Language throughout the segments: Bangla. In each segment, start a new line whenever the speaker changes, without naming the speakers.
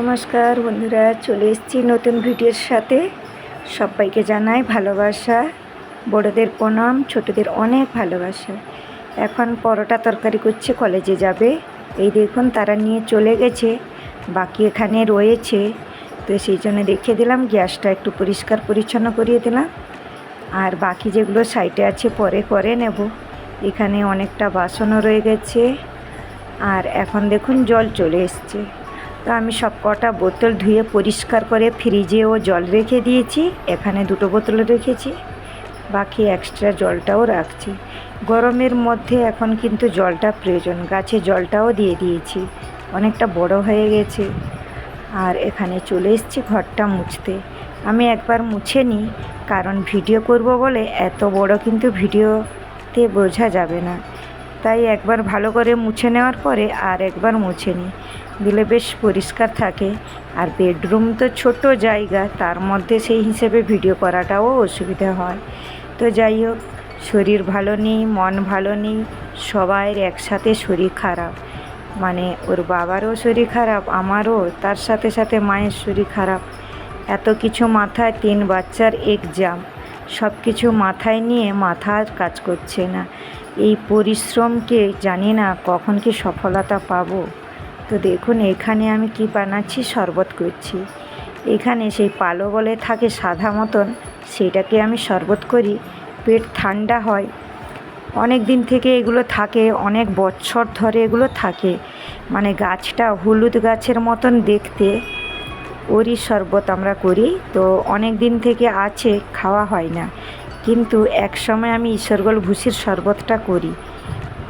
নমস্কার বন্ধুরা, চলে এসেছি নতুন ভিডিওর সাথে। সবাইকে জানাই ভালোবাসা, বড়দের প্রণাম, ছোটদের অনেক ভালোবাসা। এখন পরোটা তরকারি করছে, কলেজে যাবে। এই দেখুন, তারা নিয়ে চলে গেছে, বাকি এখানে রয়েছে। তো সেই জন্য দেখে দিলাম, গ্যাসটা একটু পরিষ্কার পরিচ্ছন্ন করিয়ে দিলাম। আর বাকি যেগুলো সাইডে আছে, পরে করে নেব। এখানে অনেকটা বাসনও রয়ে গেছে। আর এখন দেখুন, জল চলে এসছে। তো আমি সব কটা বোতল ধুয়ে পরিষ্কার করে ফ্রিজেও জল রেখে দিয়েছি, এখানে দুটো বোতল রেখেছি, বাকি এক্সট্রা জলটাও রাখছি। গরমের মধ্যে এখন কিন্তু জলটা প্রয়োজন, গাছে জলটাও দিয়ে দিয়েছি, অনেকটা বড় হয়ে গেছে। আর এখানে চলে এসেছি ঘরটা মুছতে। আমি একবার মুছে নিই, কারণ ভিডিও করব বলে এত বড় কিন্তু ভিডিওতে বোঝা যাবে না। তাই একবার ভালো করে মুছে নেওয়ার পরে আর একবার মুছে নিই দিলে বেশ পরিষ্কার থাকে। আর বেডরুম তো ছোট জায়গা, তার মধ্যে সেই হিসেবে ভিডিও করাটাও অসুবিধা হয়। তো যাই হোক, শরীর ভালো নেই, মন ভালো নেই, সবাইয়ের একসাথে শরীর খারাপ। মানে ওর বাবারও শরীর খারাপ, আমারও, তার সাথে সাথে মায়ের শরীর খারাপ। এত কিছু মাথায় তিন বাচ্চার এক্সাম সব কিছু মাথায় নিয়ে মাথা আর কাজ করছে না। এই পরিশ্রমকে জানি না কখন কি সফলতা পাবো। তো দেখুন, এখানে আমি কি বানাচ্ছি, শরবত করছি। এখানে সেই পালো বলে থাকে সাদা মতন, সেটাকে আমি শরবত করি। পেট ঠান্ডা হয়। অনেক দিন থেকে এগুলো থাকে, অনেক বছর ধরে এগুলো থাকে। মানে গাছটা হলুদ গাছের মতন দেখতে। ওরই শরবত আমরা করি, তো অনেক দিন থেকে আছে, খাওয়া হয় না। কিন্তু এক সময় আমি ঈশ্বরগোল ভুসির শরবতটা করি।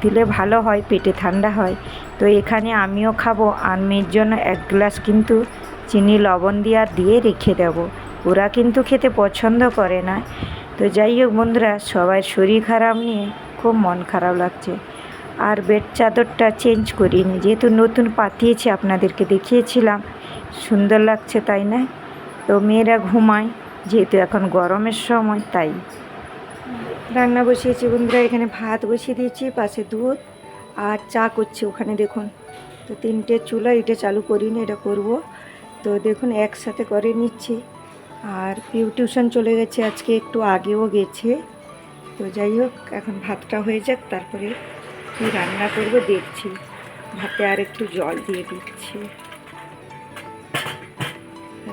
দিলে ভালো হয়, পেটে ঠান্ডা হয়। তো এখানে আমিও খাব, আর মেয়ের জন্য এক গ্লাস কিন্তু চিনি, লবণ দিয়ে আর দিয়ে রেখে দেব। ওরা কিন্তু খেতে পছন্দ করে না। তো যাই হোক বন্ধুরা সবাই শরীর খারাপ নিয়ে খুব মন খারাপ লাগছে। আর বেড চাদরটা চেঞ্জ করিনি। যেহেতু নতুন পাতিয়েছি, আপনাদেরকে দেখিয়েছিলাম। সুন্দর লাগছে, তাই না? তো মেয়েরা ঘুমায়, যেহেতু এখন গরমের সময়, তাই। রান্না বসিয়েছি বন্ধুরা, এখানে ভাত বসিয়ে দিয়েছি, পাশে দুধ আর চা করছি ওখানে, দেখুন। তো তিনটে চুলা, এটা চালু করিনি, এটা করব। তো দেখুন, একসাথে করে নিচ্ছি। আর পিউ টিউশন চলে গেছে, আজকে একটু আগেও গেছে। তো যাই হোক, এখন ভাতটা হয়ে যাক, তারপরে কী রান্না করব, দেখছি। ভাতে আর একটু জল দিয়ে দিচ্ছি।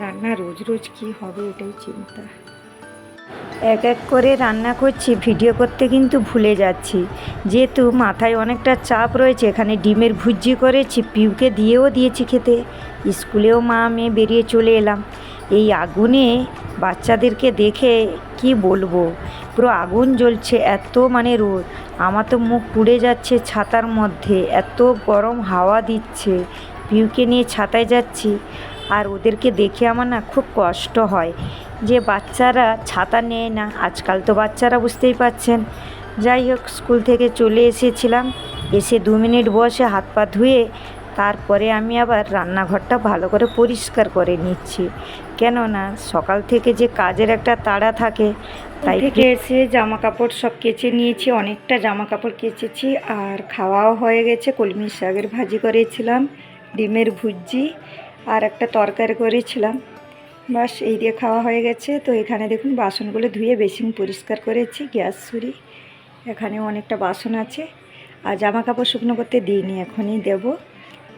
রান্না রোজ রোজ কি হবে এটাই চিন্তা। এক এক করে রান্না করছি, ভিডিও করতে কিন্তু ভুলে যাচ্ছি। যেহেতু মাথায় অনেকটা চাপ রয়েছে, এখানে ডিমের ভুজি করেছি, পিউকে দিয়েও দিয়েছি খেতে। স্কুলেও মা মেয়ে বেরিয়ে চলে এলাম। এই আগুনে বাচ্চাদেরকে দেখে কি বলব? পুরো আগুন জ্বলছে, এত মানে রোদ। আমার তো মুখ পুড়ে যাচ্ছে ছাতার মধ্যে, এত গরম হাওয়া দিচ্ছে। পিউকে নিয়ে ছাতায় যাচ্ছি। আর ওদেরকে দেখে আমার না খুব কষ্ট হয় যে বাচ্চারা ছাতা নেয় না। আজকাল তো বাচ্চারা বুঝতেই পাচ্ছেন যাই হোক, স্কুল থেকে চলে এসেছিলাম। এসে দু মিনিট বসে হাত পা ধুয়ে তারপরে আমি আবার রান্নাঘরটা ভালো করে পরিষ্কার করে নিচ্ছি। কেননা সকাল থেকে যে কাজের একটা তাড়া থাকে তাই থেকে এসে জামা কাপড় সব কেচে নিয়েছি অনেকটা জামা কাপড় কেচেছি আর খাওয়াও হয়ে গেছে। কলমি শাকের ভাজি করেছিলাম ডিমের ভুজি আর একটা তরকারি করেছিলাম। বাস এই দিয়ে খাওয়া হয়ে গেছে। তো এখানে দেখুন বাসনগুলো ধুয়ে বেসিন পরিষ্কার করেছি গ্যাস ছুরি এখানেও অনেকটা বাসন আছে। আর জামা কাপড় শুকনো করতে দিইনি এখনই দেব।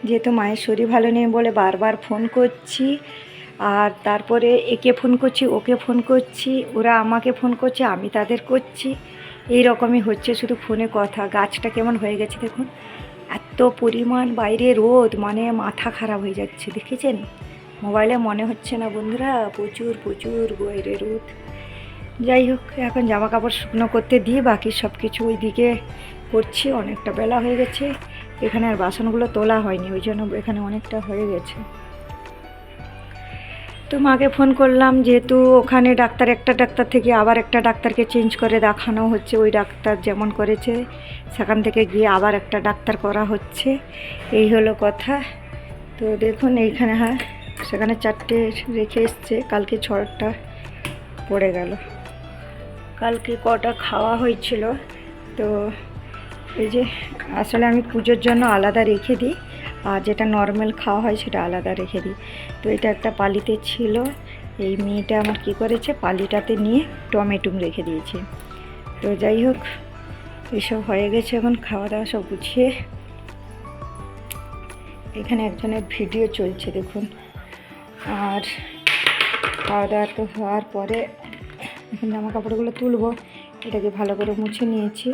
যেহেতু মায়ের শরীর ভালো নেই বলে বারবার ফোন করছি, আর তারপরে একে ফোন করছি, ওকে ফোন করছি, ওরা আমাকে ফোন করছে, আমি তাদের করছি। এই রকমই হচ্ছে শুধু ফোনে কথা। গাছটা কেমন হয়ে গেছে দেখুন। এত পরিমাণ বাইরে রোদ মানে মাথা খারাপ হয়ে যাচ্ছে, দেখেছেন? মোবাইলে মনে হচ্ছে না বন্ধুরা, প্রচুর প্রচুর বাইরে রোদ। যাই হোক, এখন জামা কাপড় শুকনো করতে দিয়ে বাকি সব কিছু ওইদিকে করছি, অনেকটা বেলা হয়ে গেছে। এখানে আর বাসনগুলো তোলা হয়নি, ওই জন্য এখানে অনেকটা হয়ে গেছে। তো মাকে ফোন করলাম, যেহেতু ওখানে ডাক্তার, একটা ডাক্তার থেকে আবার একটা ডাক্তারকে চেঞ্জ করে দেখানো হচ্ছে, ওই ডাক্তার যেমন করেছে, সেখান থেকে গিয়ে আবার একটা ডাক্তার করা হচ্ছে, এই হলো কথা। তো দেখুন, এইখানে হ্যাঁ সেখানে চারটে রেখে এসছে, কালকে ছটা পড়ে গেল। কালকে কটা খাওয়া হয়েছিল, তো এই যে, আসলে আমি পুজোর জন্য আলাদা রেখে দিই, আর যেটা নর্মাল খাওয়া হয় সেটা আলাদা রেখে দিই। তো এটা একটা পালিতে ছিল, এই মেয়েটা আমার কী করেছে, পালিটাতে নিয়ে টমেটো রেখে দিয়েছে। তো যাই হোক, এসব হয়ে গেছে এখন খাওয়া দাওয়া সব গুছিয়ে। এখানে একজনের ভিডিও চলছে, দেখুন। আর খাওয়া দাওয়া তো হওয়ার পরে, এখন জামা কাপড়গুলো তুলবো, এটাকে ভালো করে মুছে নিয়েছি।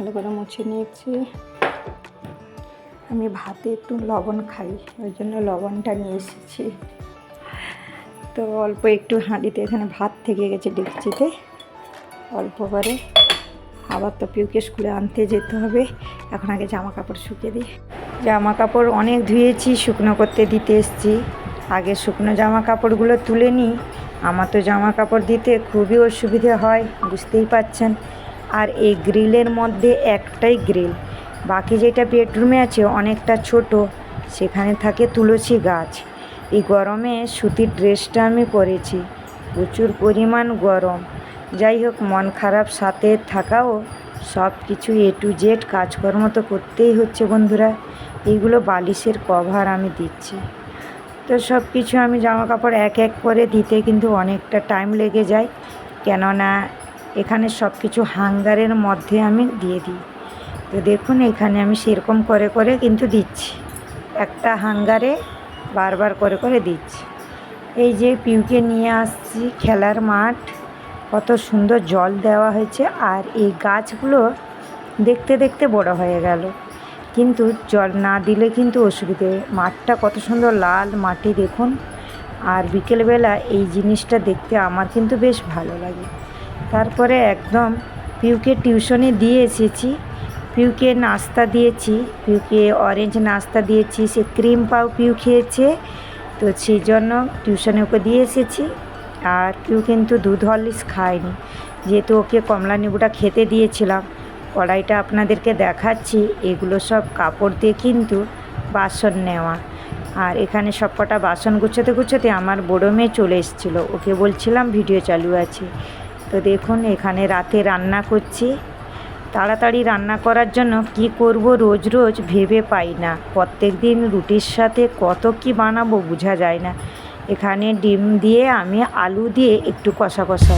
ভালো করে মুছে নিয়েছি। আমি ভাতে একটু লবণ খাই, ওই জন্য লবণটা নিয়ে এসেছি। তো অল্প একটু হাঁড়িতে, এখানে ভাত থেকে গেছে ডেকচিতে অল্প করে। আবার তো পিউকে স্কুলে আনতে যেতে হবে। এখন আগে জামা কাপড় শুকিয়ে দিই। জামা কাপড় অনেক ধুয়েছি, শুকনো করতে দিতে এসছি। আগে শুকনো জামা কাপড়গুলো তুলে নিই। আমার তো জামা কাপড় দিতে খুবই অসুবিধে হয়, বুঝতেই পাচ্ছেন আর এই গ্রিলের মধ্যে একটাই গ্রিল। বাকি যেটা বেডরুমে আছে, অনেকটা ছোট, সেখানে থাকে তুলসী গাছ। এই গরমে সুতির ড্রেসটা আমি পরেছি। প্রচুর পরিমাণ গরম। যাই হোক, মন খারাপ, সাথে থাকাও সব কিছু এ টু জেড কাজকর্ম তো করতেই হচ্ছে বন্ধুরা। এইগুলো বালিশের কভার আমি দিচ্ছি। তো সব কিছু আমি জামা কাপড় এক এক করে দিতে কিন্তু অনেকটা টাইম লেগে যায়। কেননা এখানে সব কিছু হাঙ্গারের মধ্যে আমি দিয়ে দিই। তো দেখুন, এখানে আমি সেরকম করে করে কিন্তু দিচ্ছি। একটা হাঙ্গারে বারবার করে করে দিচ্ছি। এই যে পিউকে নিয়ে আসছি খেলার মাঠ, কত সুন্দর জল দেওয়া হয়েছে। আর এই গাছগুলো দেখতে দেখতে বড় হয়ে গেল। কিন্তু জল না দিলে কিন্তু অসুবিধে। মাঠটা কত সুন্দর লাল মাটি, দেখুন। আর বিকেলবেলা এই জিনিসটা দেখতে আমার কিন্তু বেশ ভালো লাগে। তারপরে একদম পিউকে টিউশনে দিয়ে এসেছি। পিউকে নাস্তা দিয়েছি, পিউকে অরেঞ্জ নাস্তা দিয়েছি, সে ক্রিম পাও পিউ খেয়েছে, তো সেই জন্য টিউশনে ওকে দিয়ে এসেছি। আর পিউ কিন্তু দুধ হরলিক্স খায়নি। যেহেতু ওকে কমলা লেবুটা খেতে দিয়েছিলাম, কড়াইটা আপনাদেরকে দেখাচ্ছি, এগুলো সব কাপড় দিয়ে কিন্তু বাসন নেওয়া। আর এখানে সব কটা বাসন গুছোতে গুছোতে আমার বড়ো মেয়ে চলে এসেছিল। ওকে বলছিলাম, ভিডিও চালু আছে। তো দেখুন, এখানে রাতে রান্না করছি। তাড়াতাড়ি রান্না করার জন্য কি করব রোজ রোজ ভেবে পাই না। প্রত্যেক দিন রুটির সাথে কত কি বানাবো বোঝা যায় না। এখানে ডিম দিয়ে আমি আলু দিয়ে একটু কষা কষা।